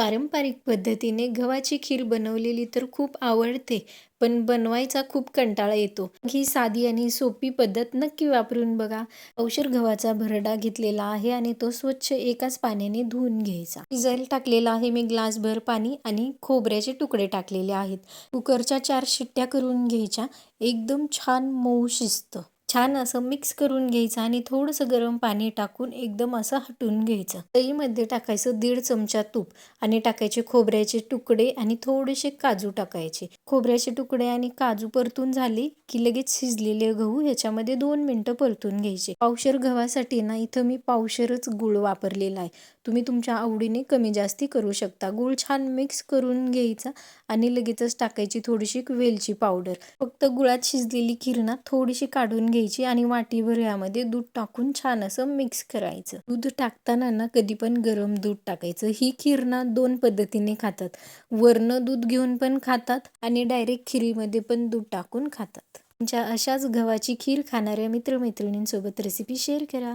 पारंपरिक पद्धतीने गव्हाची खीर बनवलेली तर खूप आवडते पण बनवायचा खूप कंटाळा येतो. ही साधी आणि सोपी पद्धत नक्की वापरून बघा. औषर गव्हाचा भरडा घेतलेला आहे आणि तो स्वच्छ एकाच पाण्याने धुवून घ्यायचा. जल टाकलेला आहे मी ग्लासभर पाणी आणि खोबऱ्याचे तुकडे टाकलेले आहेत. कुकरच्या चार शिट्ट्या करून घ्यायच्या. एकदम छान मऊ शिजतं. छान असं मिक्स करून घ्यायचं आणि थोडंसं गरम पाणी टाकून एकदम असं हटून घ्यायचं. दहीमध्ये टाकायचं दीड चमचा तूप आणि टाकायचे खोबऱ्याचे तुकडे आणि थोडेसे काजू टाकायचे. खोबऱ्याचे तुकडे आणि काजू परतून झाले की लगेच शिजलेले गहू ह्याच्यामध्ये दोन मिनटं परतून घ्यायचे. पावशर गव्हासाठी ना इथं मी पावशरच गुळ वापरलेला आहे. तुम्ही तुमच्या आवडीने कमी जास्ती करू शकता. गूळ छान मिक्स करून घ्यायचा आणि लगेचच टाकायची थोडीशी वेलची पावडर. फक्त गुळात शिजलेली किरणा थोडीशी काढून घ्यायची. आणि वाटीभर यामध्ये दूध टाकून छान असं मिक्स करायचं. दूध टाकताना ना कधी पण गरम दूध टाकायचं. ही खीर ना दोन पद्धतीने खातात. वरनं दूध घेऊन पण खातात आणि डायरेक्ट खिरीमध्ये पण दूध टाकून खातात. तुमच्या अशाच गव्हाची खीर खाणाऱ्या मित्रमैत्रिणींसोबत रेसिपी शेअर करा.